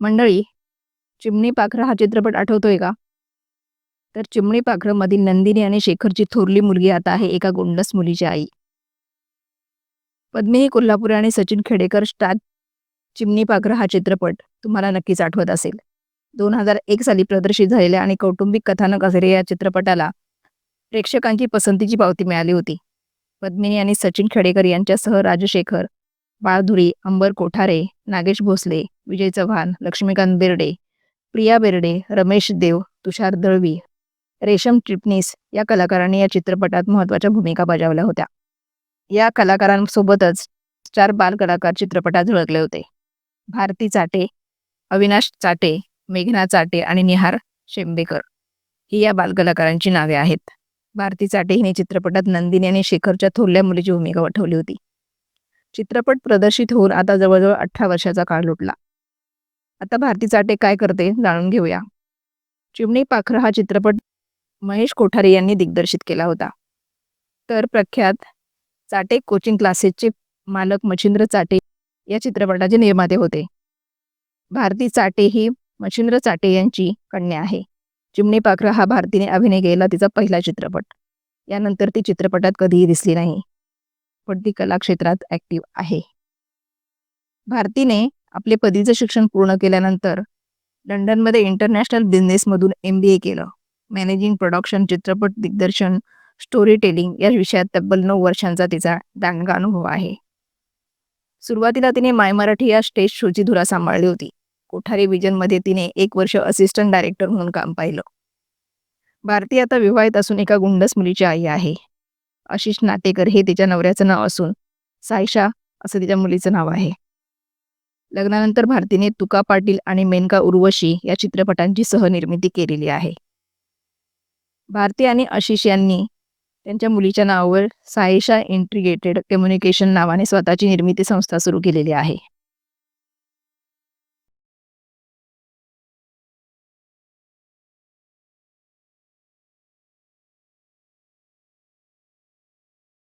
मंडळी चिमणी पाखरं हा चित्रपट आठवतोय का? तर चिमणी पाखरं मधील नंदिनी आणि शेखरची थोरली मुलगी आता आहे एका गोंडस मुलीची आई. पद्मिनी कोल्हापुरे आणि सचिन खेडेकर स्टार चिमणी पाखरं हा चित्रपट तुम्हाला नक्कीच आठवत असेल. दोन हजार एक साली प्रदर्शित झालेल्या आणि कौटुंबिक कथानक असलेल्या या चित्रपटाला प्रेक्षकांची पसंतीची पावती मिळाली होती. पद्मिनी आणि सचिन खेडेकर यांच्यासह राजशेखर बाळधुरी अंबर कोठारे नागेश भोसले विजय चव्हाण लक्ष्मीकांत बेर्डे प्रिया बेर्डे रमेश देव तुषार दळवी रेशम चिटणीस या कलाकारांनी या चित्रपटात महत्त्वाच्या भूमिका बजावल्या होत्या. या कलाकारांसोबतच स्टार बाल कलाकार चित्रपटात झळकले होते. भारती चाटे अविनाश चाटे मेघना चाटे आणि निहार शेंबेकर ही या बालकलाकारांची नावे आहेत. भारती चाटे हिने चित्रपटात नंदिनी आणि शेखरच्या थोरल्या मुलीची भूमिका वठवली होती. चित्रपट प्रदर्शित होऊन आता जवळजवळ अठरा वर्षाचा काळ लुटला. आता भारती चाटे काय करते जाणून घेऊया. चिमणी पाखर हा चित्रपट महेश कोठारे यांनी दिग्दर्शित केला होता. तर प्रख्यात चाटे कोचिंग क्लासेसचे मालक मच्छिंद्र चाटे या चित्रपटाचे निर्माते होते. भारती चाटे ही मच्छिंद्र चाटे यांची कन्या आहे. चिमणी पाखरा हा भारतीने अभिनय केला तिचा पहिला चित्रपट. यानंतर ती चित्रपटात कधीही दिसली नाही. पण ती कला क्षेत्रात ऍक्टिव्ह आहे. भारतीने आपले पदवीचं शिक्षण पूर्ण केल्यानंतर लंडनमध्ये इंटरनॅशनल बिझनेसमधून एम बी ए केलं. मॅनेजिंग प्रोडक्शन चित्रपट दिग्दर्शन स्टोरी टेलिंग या विषयात तब्बल नऊ वर्षांचा तिचा दांडगा अनुभव आहे. सुरुवातीला तिने माय मराठी या स्टेज शोची धुरा सांभाळली होती. कोठारी विजनमध्ये तिने एक वर्ष असिस्टंट डायरेक्टर म्हणून काम पाहिलं. भारती आता विवाहित असून एका गुंडस मुलीची आई आहे. आशिष नाटेकर हे तिच्या नवऱ्याचं नाव असून सायशा असं तिच्या मुलीचं नाव आहे. लग्नानंतर भारतीने तुका पाटील आणि मेनका उर्वशी या चित्रपटांची सहनिर्मिती केलेली आहे. भारती आणि आशिष यांनी त्यांच्या मुलीच्या नावावर सायशा इंटिग्रेटेड कम्युनिकेशन नावाने स्वतःची निर्मिती संस्था सुरू केलेली आहे.